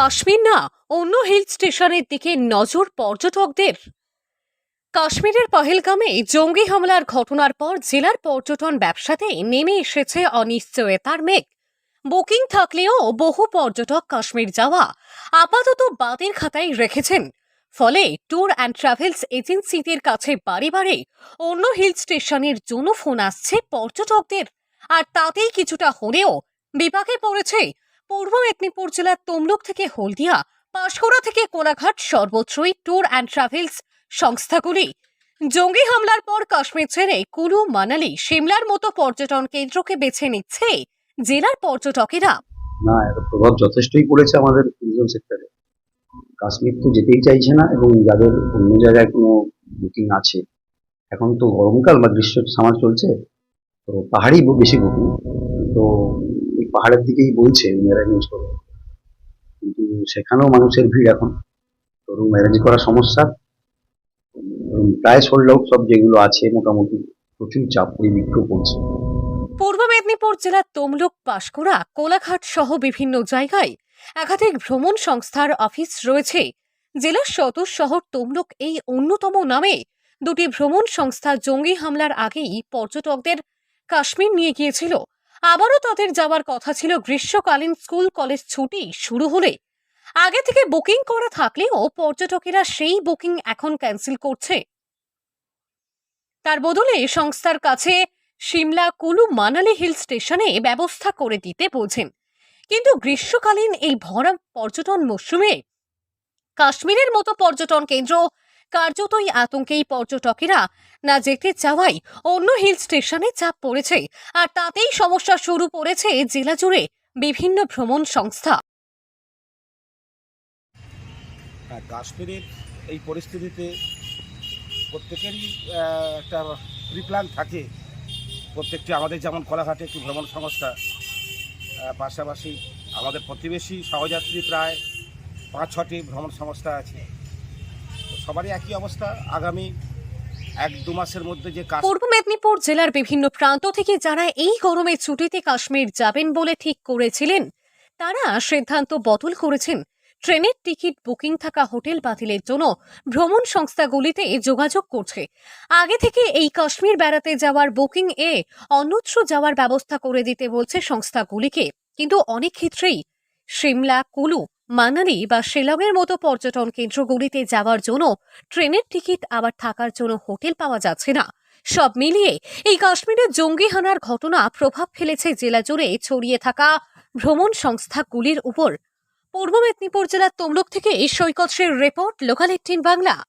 কাশ্মীর না, অন্য হিল স্টেশনের দিকে নজর পর্যটকদের। কাশ্মীরের পহেলগামে জঙ্গি হামলার ঘটনার পর জেলার পর্যটন ব্যবসাতে নেমে এসেছে অনিশ্চয়তার মেঘ। বুকিং থাকলেও বহু পর্যটক কাশ্মীর যাওয়া আপাতত বাদের খাতায় রেখেছেন। ফলে ট্যুর অ্যান্ড ট্রাভেলস এজেন্সিদের কাছে বারে বারে অন্য হিল স্টেশনের জন্য ফোন আসছে পর্যটকদের। আর তাতেই কিছুটা হলেও বিপাকে পড়েছে পূর্ব মেদিনীপুর জেলার তমলুক থেকে হলদিয়া, পাঁশকুড়া থেকে কোলাঘাট সর্বত্রই ট্যুর অ্যান্ড ট্রাভেলস সংস্থাগুলি। জঙ্গি হামলার পর কাশ্মীর ছেড়ে কুলু, মানালি, সিমলার মতো পর্যটন কেন্দ্রকে বেছে নিচ্ছে জেলার পর্যটকেরা। না, এর প্রভাব যথেষ্টই পড়েছে আমাদের ট্যুরিজম সেক্টরে কাশ্মীর তো যেতেই চাইছে না এবং যাদের অন্য জায়গায় কোনো বুকিং আছে, এখন তো গরমকাল বা গ্রীষ্ম সামার চলছে, তো পাহাড়ি বেশি বুকিং তো পাহাড়ের দিকেই বলছে রুম অ্যারেঞ্জ করো। কিন্তু সেখানেও মানুষের ভিড় এখন। তো রুম অ্যারেঞ্জ করা সমস্যা প্রায় সোল্ড আউট সব যেগুলো আছে, মোটামুটি প্রচুর চাপ ওই বিক্ষোভ পড়ছে পূর্ব মেদিনীপুর জেলার তমলুক পাঁশকুড়া কোলাঘাট সহ বিভিন্ন জায়গায় একাধিক ভ্রমণ সংস্থার অফিস রয়েছে। জেলার সদর শহর তমলুক এই অন্যতম নামে দুটি ভ্রমণ সংস্থা জঙ্গি হামলার আগেই পর্যটকদের কাশ্মীর নিয়ে গিয়েছিল। আবারও তাদের যাওয়ার কথা ছিল গ্রীষ্মকালীন স্কুল কলেজ ছুটি শুরু হলে আগে থেকে বুকিং করা থাকলেও পর্যটকেরা সেই বুকিং এখন ক্যান্সেল করছে। তার বদলে সংস্থার কাছে সিমলা কুলু মানালি হিল স্টেশনে ব্যবস্থা করে দিতে বলছেন। কিন্তু গ্রীষ্মকালীন এই ভরা পর্যটন মরশুমে কাশ্মীরের মতো পর্যটন কেন্দ্র কার্যতই আতঙ্কেই পর্যটকেরা না যেতে চাওয়াই অন্য হিল স্টেশনে চাপ পড়েছে। আর তাতেই সমস্যা শুরু করেছে জেলা জুড়ে বিভিন্ন ভ্রমণ সংস্থা। হ্যাঁ কাশ্মীরের এই পরিস্থিতিতে প্রত্যেকেরই একটা প্রিপ্ল্যান থাকে। প্রত্যেকটি আমাদের যেমন কোলাঘাটে একটি ভ্রমণ সংস্থা পাশাপাশি আমাদের প্রতিবেশী সহযাত্রী প্রায় পাঁচ ছটি ভ্রমণ সংস্থা আছে। সবারই একই অবস্থা। আগামী এক দু মাসের মধ্যে যে পূর্ব মেদিনীপুর জেলার বিভিন্ন প্রান্ত থেকে যারা এই গরমে ছুটিতে কাশ্মীর যাবেন বলে ঠিক করেছিলেন, তারা সিদ্ধান্ত বদল করেছেন। ট্রেনের টিকিট বুকিং থাকা হোটেল বাতিলের জন্য ভ্রমণ সংস্থাগুলিতে যোগাযোগ করছে। আগে থেকে এই কাশ্মীর বেড়াতে যাওয়ার বুকিং এ অন্যত্র যাওয়ার ব্যবস্থা করে দিতে বলছে সংস্থাগুলিকে। কিন্তু অনেক ক্ষেত্রেই সিমলা, কুলু মানালি বা শিলংয়ের মতো পর্যটন কেন্দ্রগুলিতে যাওয়ার জন্য ট্রেনের টিকিট আবার থাকার জন্য হোটেল পাওয়া যাচ্ছে না। সব মিলিয়ে এই কাশ্মীরে জঙ্গি হানার ঘটনা প্রভাব ফেলেছে জেলা জুড়ে ছড়িয়ে থাকা ভ্রমণ সংস্থাগুলির উপর। পূর্ব মেদিনীপুর জেলার তমলুক থেকে সৈকত রিপোর্ট, লোকাল বাংলা।